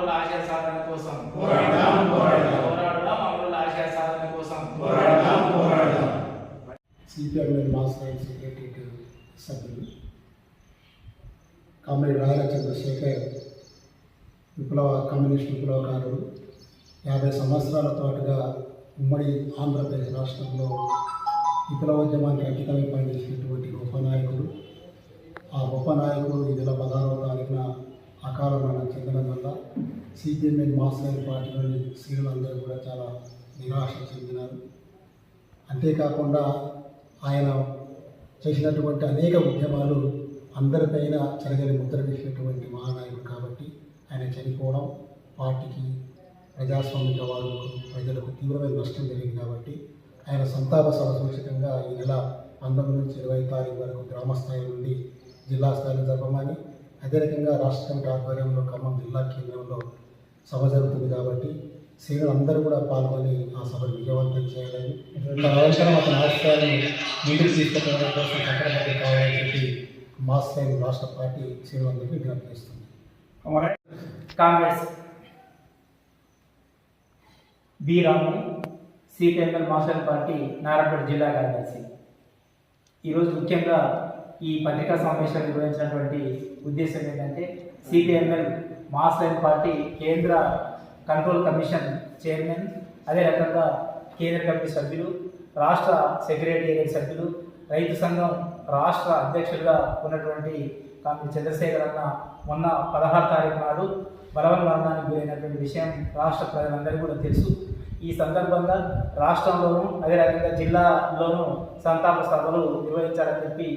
అమరుల ఆశయ సాధన కోసం పోరాడదాం పోరాడదాం. పోరాడదాం అమరుల ఆశయ సాధన కోసం పోరాడదాం పోరాడదాం. సిపిఎంఎల్ మాస్ రైట్ సెక్రటరీ సభ్యులు కామ్రేడ్ రాయల చంద్రశేఖర్ విప్లవ కమ్యూనిస్ట్ విప్లవకారుడు. యాభై సంవత్సరాల పాటుగా ఉమ్మడి ఆంధ్రప్రదేశ్ రాష్ట్రంలో విప్లవోద్యమానికి అంకితమై పనిచేసినటువంటి గొప్ప నాయకుడు. ఆ గొప్ప నాయకుడు సిపిఎంఎల్ మాస్ రైట్ పార్టీలోని శ్రీలందరూ కూడా చాలా నిరాశ చెందినారు. అంతేకాకుండా ఆయన చేసినటువంటి అనేక ఉద్యమాలు అందరిపైన చెరగని ముద్ర వేసినటువంటి మహానాయకుడు కాబట్టి ఆయన చనిపోవడం పార్టీకి ప్రజాస్వామిక వారు ప్రజలకు తీవ్రమైన నష్టం జరిగింది కాబట్టి ఆయన సంతాప సభ సూచకంగా ఈ నెల పంతొమ్మిది నుంచి ఇరవై తారీఖు వరకు గ్రామ స్థాయి నుండి జిల్లా స్థాయిలో జరపమని అదే రకంగా రాష్ట్ర కమిటీ ఆధ్వర్యంలో ఖమ్మం జిల్లా కేంద్రంలో సభ జరుగుతుంది కాబట్టి సీనియర్ అందరూ కూడా పాల్గొని ఆ సభను విజయవంతం చేయాలని ఇటువంటి అవసరం అతని ఆశయాలను ముందుకు తీసుకెళ్ళడం కోసం చక్రవర్తి కావాలని చెప్పి మాస్ లైన్ రాష్ట్ర పార్టీ శ్రీలందరికీ విజ్ఞప్తి చేస్తుంది. Congress B Ramu CPML master party Narayanpet జిల్లా కార్యదర్శి. ఈరోజు ముఖ్యంగా ఈ పత్రికా సమావేశాలు నిర్వహించినటువంటి ఉద్దేశం ఏంటంటే సిపిఎంఎల్ మాస్ లైన్ పార్టీ కేంద్ర కంట్రోల్ కమిషన్ చైర్మన్ అదే రకంగా కేంద్ర కమిటీ సభ్యులు రాష్ట్ర సెక్రటేరియట్ సభ్యులు రైతు సంఘం రాష్ట్ర అధ్యక్షులుగా ఉన్నటువంటి కాంతి చంద్రశేఖర్ అన్న మొన్న పదహారు తారీఖు నాడు బలవన్ మరణానికి గురైనటువంటి విషయం రాష్ట్ర ప్రజలందరికీ కూడా తెలుసు. ఈ సందర్భంగా రాష్ట్రంలోనూ అదే రకంగా జిల్లాలోనూ సంతాప సభలు నిర్వహించాలని చెప్పి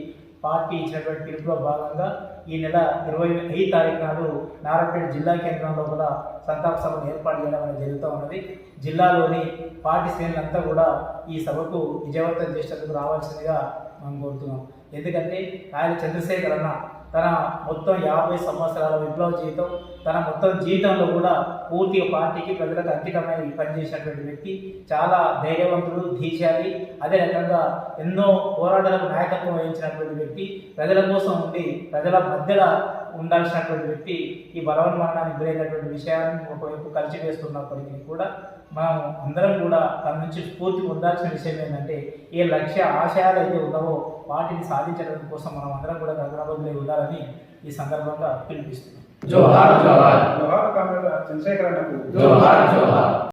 పార్టీ ఇచ్చినటువంటి పిలుపులో భాగంగా ఈ నెల ఇరవై ఐదు తారీఖు నాడు నారాయణపేట జిల్లా కేంద్రంలో కూడా సంతాప సభను ఏర్పాటు చేయడం అనేది జరుగుతూ ఉన్నది. జిల్లాలోని పార్టీ శ్రేణులంతా కూడా ఈ సభకు విజయవంతం చేసేందుకు రావాల్సిందిగా మనం కోరుతున్నాం. ఎందుకంటే ఆయన చంద్రశేఖర్ అన్న తన మొత్తం యాభై సంవత్సరాల విప్లవ జీవితం తన మొత్తం జీవితంలో కూడా పూర్తిగా పార్టీకి ప్రజలకు అంకితమై పనిచేసినటువంటి వ్యక్తి చాలా ధైర్యవంతుడు ధీశాలి. అదే రకంగా ఎన్నో పోరాటాలకు నాయకత్వం వహించినటువంటి వ్యక్తి ప్రజల కోసం ఉండి ప్రజల మధ్యలో ఉండాల్సినటువంటి వ్యక్తి ఈ బలవన్ మరణానికి గురైనటువంటి విషయాన్ని ఒకవైపు కలిసి వేస్తున్నప్పటికీ కూడా మనం అందరం కూడా తన నుంచి స్ఫూర్తి పొందాల్సిన విషయం ఏంటంటే ఏ లక్ష్య ఆశయాలు అయితే ఉన్నావో వాటిని సాధించడం కోసం మనం అందరం కూడా గగనబద్దులై ఉండాలని ఈ సందర్భంగా పిలిపిస్తున్నాం జోహార్ జోహార్. చంద్రశేఖర్ జోహార్ జోహార్.